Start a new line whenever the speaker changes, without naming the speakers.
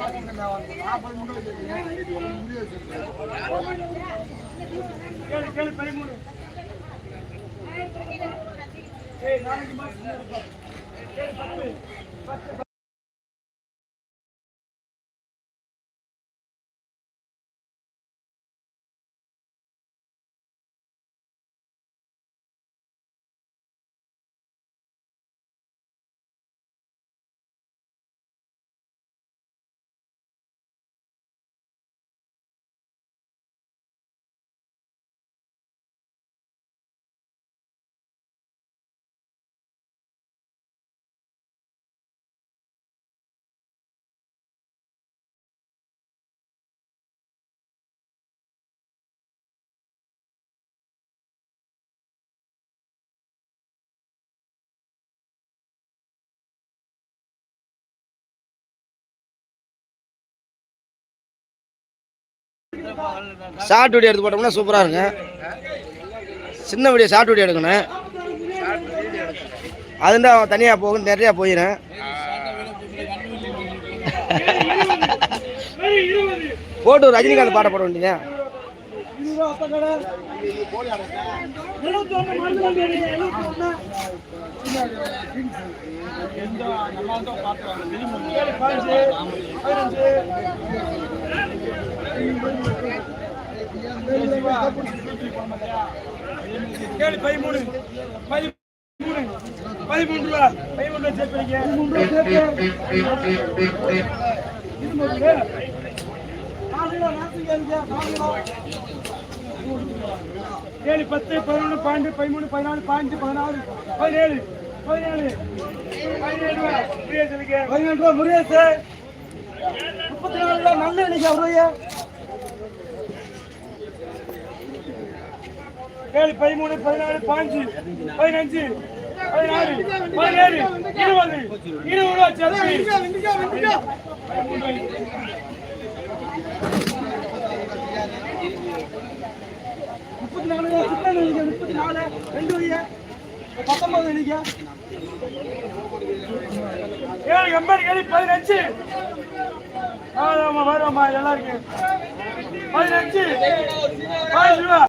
நாளைக்கு
short video எடுத்து போட்டோம்னா சூப்பராக இருங்க சின்ன வீடியோ ஷார்ட் வீடியோ எடுக்கணும். அதுண்டா தனியாக போகும் நிறையா போயிடும் போட்டு ரஜினிகாந்த் பாட போட வேண்டியது
ஏழு, பதிமூணு. பதிமூணு. பதிமூன்று ரூபா. பதிமூணு ரூபா சேர்த்து வைங்க. ரூபா சேர்த்து ஏழு பத்து பதினொன்று பன்னெண்டு பதிமூணு பதினாலு பதினஞ்சு பதினாறு பதினேழு. பதினேழு. பதினேழு ரூபா. பதினேழு ரூபா முருகேசு முப்பத்தி நாலு ரூபா நல்ல இன்னைக்கு அவரையா ஏழு பதிமூணு பதினாலு பாஞ்சு பதினஞ்சு பதினாறு பதினேழு இருபது இருபது ரூபா முப்பத்தி நாலு சிக்கன் முப்பத்தி நாலு ரெண்டு வழியா பத்தொன்பது எழுதிக்க ஏழு எண்பது ஏழு பதினஞ்சு. ஆமாம் வருவாம்மா எல்லாருக்கும். பதினஞ்சு. பதினஞ்சு ரூபா